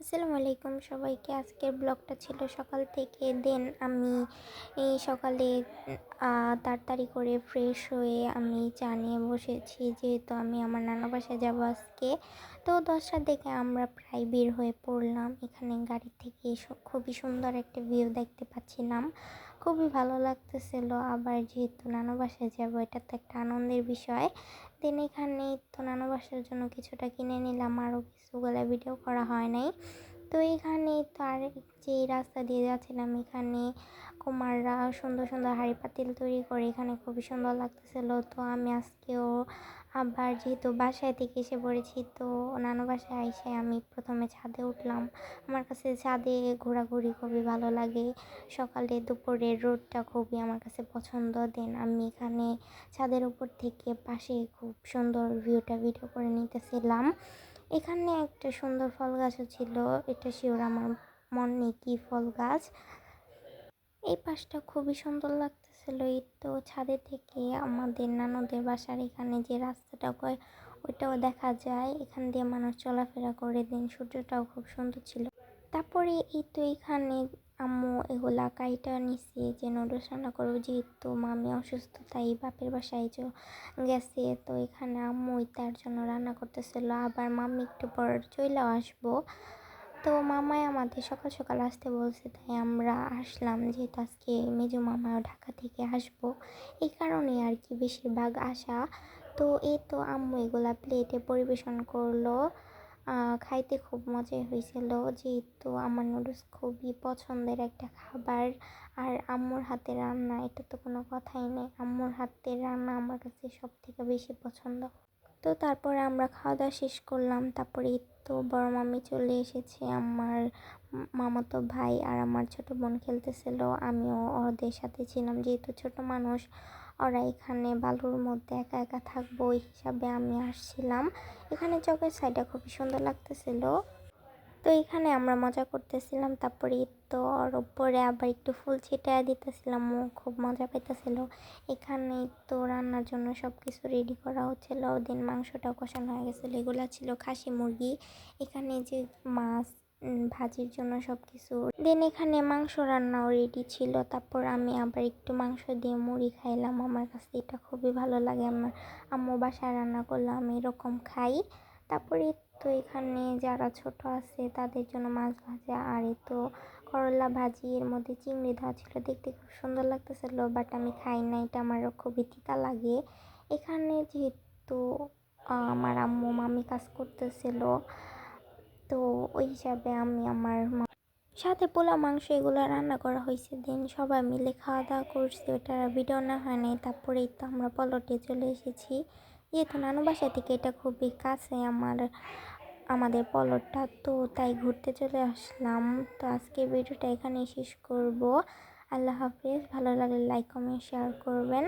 আসসালামু আলাইকুম সবাইকে। আজকের ব্লগটা ছিল সকাল থেকে। দেন আমি এই সকালে তাড়াতাড়ি করে ফ্রেশ হয়ে আমি চা নিয়ে বসেছি। যেহেতু আমি আমার নানা বাসায় যাব আজকে, তো দশটার দিকে আমরা প্রায় বের হয়ে পড়লাম। এখানে গাড়ি থেকে খুবই সুন্দর একটা ভিউ দেখতে পাচ্ছিলাম। খুবই ভালো লাগতেছিল। আবার যেহেতু নানা বাসায় যাব, এটা তো একটা আনন্দের বিষয়। দেন এখানে তো নানা বাসার জন্য কিছুটা কিনে নিলাম, আরও কিছুগুলো ভিডিও করা হয় নাই। তো এখানে তো আর যে রাস্তা দিয়ে যাচ্ছিলাম, এখানে কুমাররা সুন্দর সুন্দর হাঁড়ি পাতিল তৈরি করে, এখানে খুবই সুন্দর লাগতেছিল। তো আমি আজকেও আবার যেহেতু বাসায় থেকে এসে পড়েছি, তো নানু বাসায় এসে আমি প্রথমে ছাদে উঠলাম। আমার কাছে ছাদে ঘোরাঘুরি খুবই ভালো লাগে। সকালে দুপুরের রোদটা খুবই আমার কাছে পছন্দ। দেন আমি এখানে ছাদের উপর থেকে পাশে খুব সুন্দর ভিউটা ভিডিও করে নিতেছিলাম। এখানে একটা সুন্দর ফল গাছও ছিল, এটা শিওর আমার মন কি ফল গাছ। এই পাশটা খুবই সুন্দর লাগতেছিল এই তো ছাদে থেকে আমাদের নানদের বাসার এখানে যে রাস্তাটা কয়, ওইটাও দেখা যায়। এখান দিয়ে মানুষ চলাফেরা করে দিন। সূর্যটাও খুব সুন্দর ছিল। তারপরে এই তো এখানে আম্মু এগুলা কাইটা নিছে যে নুডলস রান্না করব। যেহেতু মামি অসুস্থ, তাই বাপের বাসায় যে গেছে, তো এখানে আম্মুই তার জন্য রান্না করতেছিল। আবার মামি একটু পর চইলাও আসব। তো মামাই আমাদের সকাল সকাল আসতে বলছে, তাই আমরা আসলাম যেহেতু আজকে মেজো মামাও ঢাকা থেকে আসব। এই কারণে আর কি বেশিরভাগ আসা। তো এই তো আম্মু এগুলা প্লেটে পরিবেশন করল। খাইতে খুব মজাই হয়েছিল। যেহেতু আমার নুডলস খুবই পছন্দের একটা খাবার, আর আম্মুর হাতের রান্না, এটা তো কোনো কথাই নেই। আম্মুর হাতের রান্না আমার কাছে সব থেকে বেশি পছন্দ। তো তারপরে আমরা খাওয়া দাওয়া শেষ করলাম। তারপরে তো বড় মামি চলে এসেছে, আমার মামাতো ভাই আর আমার ছোট বোন খেলতেছিল। আমিও ওদের সাথে ছিলাম, যেহেতু ছোট মানুষ, ওরা এখানে বালুর মধ্যে একা একা থাকব ওই হিসাবে আমি আসছিলাম। এখানে চকের সাইডটা খুবই সুন্দর লাগতেছিল। তো এখানে আমরা মজা করতেছিলাম। তারপরে তো ওর উপরে আবার একটু ফুল ছিটায় দিতেছিলাম। ও খুব মজা পাইতেছিল। এখানে তো রান্নার জন্য সব কিছু রেডি করা হচ্ছিল। ওদিন মাংসটাও কষানো হয়ে গেছিল। এগুলো ছিল খাসি মুরগি। এখানে যে মাছ ভাজির জন্য সব কিছু দেন এখানে মাংস রান্নাও রেডি ছিল। তারপর আমি আবার একটু মাংস দিয়ে মুড়ি খাইলাম। আমার কাছে এটা খুবই ভালো লাগে। আমার আম্মু বাসায় রান্না করলে আমি এরকম খাই। তারপরে তো এখানে যারা ছোট আছে তাদের জন্য মাছ ভাজা, আর এই তো করলা ভাজি, এর মধ্যে চিংড়ি দেওয়া ছিল। দেখতে খুব সুন্দর লাগতেছিল বাট আমি খাই না, এটা আমার খুবই তিতা লাগে। এখানে যেহেতু আমার আম্মু মামি কাজ করতেছিল, তো ওই হিসাবে আমি আমার সাথে পোলা মাংস এগুলো রান্না করা হয়েছে। দিন সবাই মিলে খাওয়া দাওয়া করছি ওটা ভিডিও না হয় নাই। তারপরেই তো আমরা পলটে চলে এসেছি। যেহেতু নানু বাসা থেকে এটা খুবই কাছে আমার, আমাদের পলটটা। তো তাই ঘুরতে চলে আসলাম। তো আজকে ভিডিওটা এখানেই শেষ করব। আল্লাহ হাফিজ। ভালো লাগলে লাইক কমেন্ট শেয়ার করবেন।